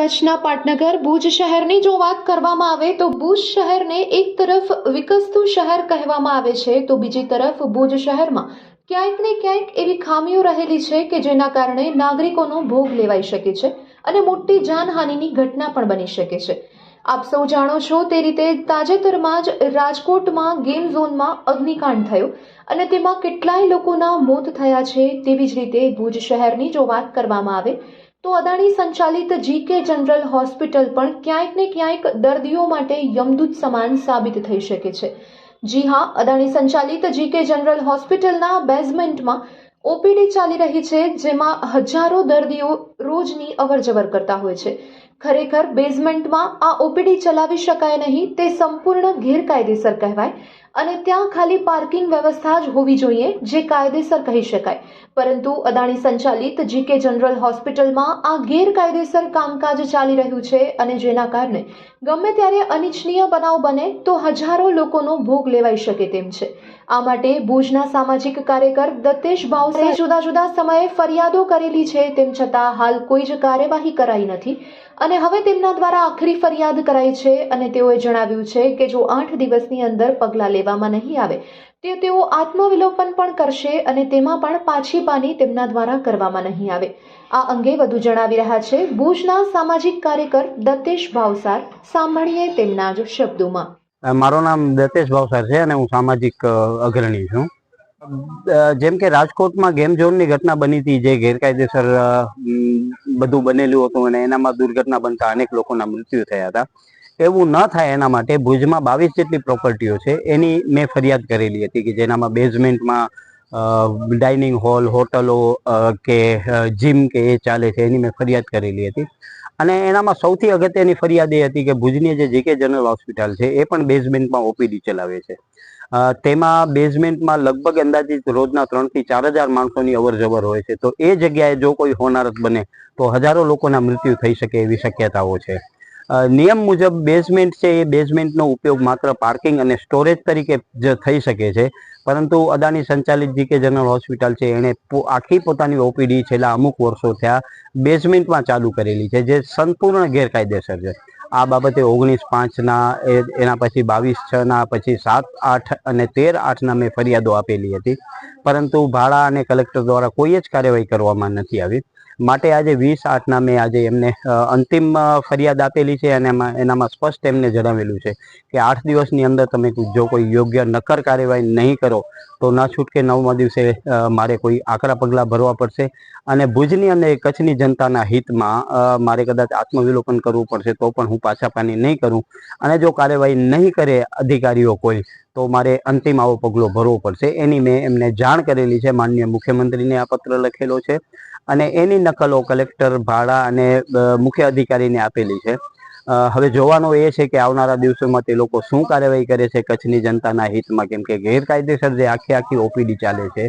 કચ્છના પાટનગર ભુજ શહેરની જો વાત કરવામાં આવે તો ભુજ શહેરને એક તરફ વિકસતું શહેર કહેવામાં આવે છે, તો બીજી તરફ ભુજ શહેરમાં ક્યાંક ને ક્યાંક એવી ખામીઓ રહેલી છે કે જેના કારણે નાગરિકોનો ભોગ લેવાઈ શકે છે અને મોટી જાનહાનિની ઘટના પણ બની શકે છે. આપ સૌ જાણો છો તે રીતે તાજેતરમાં જ રાજકોટમાં ગેમ ઝોનમાં અગ્નિકાંડ થયો અને તેમાં કેટલાય લોકોના મોત થયા છે તેવી જ રીતે ભુજ શહેરની જો વાત કરવામાં આવે તો અદાણી સંચાલિત જીકે જનરલ હોસ્પિટલ પણ ક્યાંક ને ક્યાંક દર્દીઓ માટે યમદૂત સમાન સાબિત થઈ શકે છે. જી હા, અદાણી સંચાલિત જીકે જનરલ હોસ્પિટલના બેઝમેન્ટમાં ઓપીડી ચાલી રહી છે, જેમાં હજારો દર્દીઓ રોજની અવરજવર કરતા હોય છે. ખરેખર બેઝમેન્ટમાં આ ઓપીડી ચલાવી શકાય નહીં, તે સંપૂર્ણ ગેરકાયદેસર કહેવાય. અને ત્યાં ખાલી પાર્કિંગ વ્યવસ્થા જ હોવી જોઈએ, જે કાયદેસર કહી શકાય. પરંતુ અદાણી સંચાલિત જીકે જનરલ હોસ્પિટલમાં આ ગેરકાયદેસર કામકાજ ચાલી રહ્યું છે અને જેના કારણે ગમે ત્યારે અનિચ્છનીય બનાવ બને તો હજારો લોકોનો ભોગ લેવાઈ શકે તેમ છે. આ માટે ભુજના સામાજિક કાર્યકર દત્તેશ ભાવસે જુદા જુદા સમયે ફરિયાદો કરેલી છે, તેમ છતાં હાલ કોઈ જ કાર્યવાહી કરાઈ નથી અને હવે તેમના દ્વારા આખરી ફરિયાદ કરાઈ છે અને તેઓએ જણાવ્યું છે કે જો આઠ દિવસની અંદર પગલાં લેવામાં નહીં આવે. તે તેઓ આત્મવિલોપન પણ કરશે અને તેમાં પણ પાછી પાની તેમના દ્વારા કરવામાં નહીં આવે. આ અંગે વધુ જણાવી રહ્યા છે, ભુજના સામાજિક કાર્યકર દત્તેશ ભાવસાર સાંભળીએ તેમના જ શબ્દોમાં. મારું નામ દત્તેશ ભાવસાર છે અને હું સામાજિક અગ્રણી છું. જેમ કે રાજકોટમાં ગેમ ઝોનની ઘટના બની હતી, જે ગેરકાયદેસર બધું બનેલું હતું અને એનામાં દુર્ઘટના બનતા અનેક લોકોના મૃત્યુ થયા હતા. એવું ન થાય એના માટે ભુજમાં બાવીસ જેટલી પ્રોપર્ટીઓ છે, એની મેં ફરિયાદ કરેલી હતી કે જેનામાં બેઝમેન્ટમાં ડાઇનિંગ હોલ હોટલો કે જીમ કે એ ચાલે છે એની મેં ફરિયાદ કરેલી હતી. અને એનામાં સૌથી અગત્યની ફરિયાદ એ હતી કે ભુજની જે જીકે જનરલ હોસ્પિટલ છે, એ પણ બેઝમેન્ટમાં ઓપીડી ચલાવે છે. તેમાં બેઝમેન્ટમાં લગભગ અંદાજિત રોજના ત્રણથી ચાર હજાર માણસોની અવર જવર હોય છે. તો એ જગ્યાએ જો કોઈ હોનારત બને, તો હજારો લોકોના મૃત્યુ થઈ શકે એવી શક્યતાઓ છે. નિયમ મુજબ બેઝમેન્ટ છે એ બેઝમેન્ટનો ઉપયોગ માત્ર પાર્કિંગ અને સ્ટોરેજ તરીકે જ થઈ શકે છે. પરંતુ અદાની સંચાલિત જીકે જનરલ હોસ્પિટલ છે, એણે આખી પોતાની ઓપીડી છેલ્લા અમુક વર્ષો થયા બેઝમેન્ટમાં ચાલુ કરેલી છે, જે સંપૂર્ણ ગેરકાયદેસર છે. આ બાબતે ઓગણીસ પાંચના એના પછી બાવીસ છના પછી સાત આઠ અને તેર આઠના મેં ફરિયાદો આપેલી હતી. પરંતુ ભાડા અને કલેક્ટર દ્વારા કોઈ જ કાર્યવાહી કરવામાં નથી આવી. માટે આજે વીસ આઠના મેં આજે એમને અંતિમ ફરિયાદ આપેલી છે અને એમાં, એનામાં સ્પષ્ટ એમને જણાવેલું છે કે આઠ દિવસની અંદર તમે જો કોઈ યોગ્ય નક્કર કાર્યવાહી નહીં કરો, તો ના છૂટકે નવમા દિવસે મારે કોઈ આકરા પગલાં ભરવા પડશે અને ભુજની અને કચ્છની જનતાના હિતમાં મારે કદાચ આત્મવિલોપન કરવું પડશે તો પણ હું પાછા પાની નહીં કરું. અને જો કાર્યવાહી નહીં કરે અધિકારીઓ કોઈ તો મારે અંતિમ આવો પગલો ભરવો પડશે. એની મેં એમને જાણ કરેલી છે. માનનીય મુખ્યમંત્રીને આ પત્ર લખેલો છે અને એની નકલો કલેક્ટર ભાડા અને મુખ્ય અધિકારીને આપેલી છે. હવે જોવાનું એ છે કે આવનારા દિવસોમાં તે લોકો શું કાર્યવાહી કરે છે કચ્છની જનતાના હિતમાં, કેમ કે ગેરકાયદેસર જે આખી આખી ઓપીડી ચાલે છે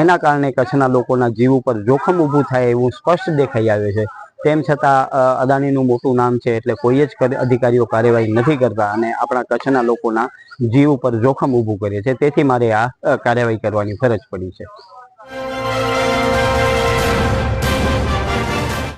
એના કારણે કચ્છના લોકોના જીવ ઉપર જોખમ ઊભું થાય એવું સ્પષ્ટ દેખાઈ આવે છે. તેમ છતાં અદાણીનું મોટું નામ છે એટલે કોઈ જ અધિકારીઓ કાર્યવાહી નથી કરતા અને આપણા કચ્છના લોકોના જીવ ઉપર જોખમ ઊભું કરે છે. તેથી મારે આ કાર્યવાહી કરવાની ફરજ પડી છે.